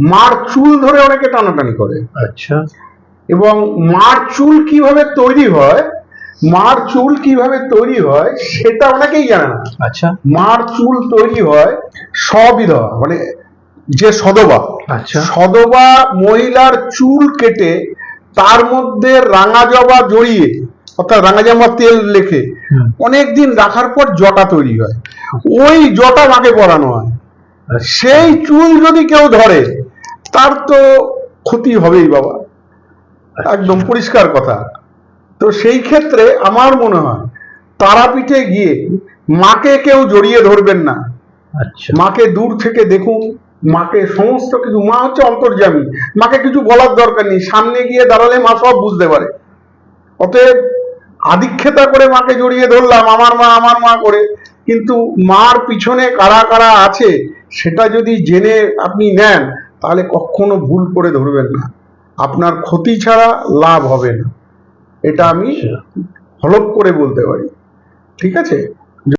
মার চুল ধরে অনেকে টানাটানি করে। আচ্ছা। এবং মার চুল কীভাবে তৈরি হয় মার চুল কীভাবে তৈরি হয় সেটা অনেকেই জানে না। আচ্ছা। মার চুল তৈরি হয় সবিধবা মানে যে সদবা। আচ্ছা। সদবা মহিলার চুল কেটে তার মধ্যে রাঙা জবা জড়িয়ে অর্থাৎ রাঙা জবা তেল লেখে হুম। অনেক দিন রাখার পর জটা তৈরি হয়। ওই জটা মাকে পরানো হয়। আচ্ছা। সেই চুল যদি কেউ ধরে তার তো ক্ষতি হবেই বাবা। একদম পরিষ্কার কথা। তো সেই ক্ষেত্রে আমার মনে হয় তারাপীঠে গিয়ে মাকে কেউ জড়িয়ে ধরবেন না। আচ্ছা। মাকে দূর থেকে দেখুন মাকে সমস্ত কিছু মা হচ্ছে অন্তর্যামী। মাকে কিছু বলার দরকার নেই সামনে গিয়ে দাঁড়ালে মা সব বুঝতে পারে। অতএব আদিক্ষেতা করে মাকে জড়িয়ে ধরলাম আমার মা আমার মা করে। কিন্তু মার পিছনে কারা কারা আছে সেটা যদি জেনে আপনি নেন তাহলে কখনো ভুল করে ধরবেন না। আপনার ক্ষতি ছাড়া লাভ হবে না। এটা আমি হলক হলপ করে বলতে পারি। ঠিক আছে?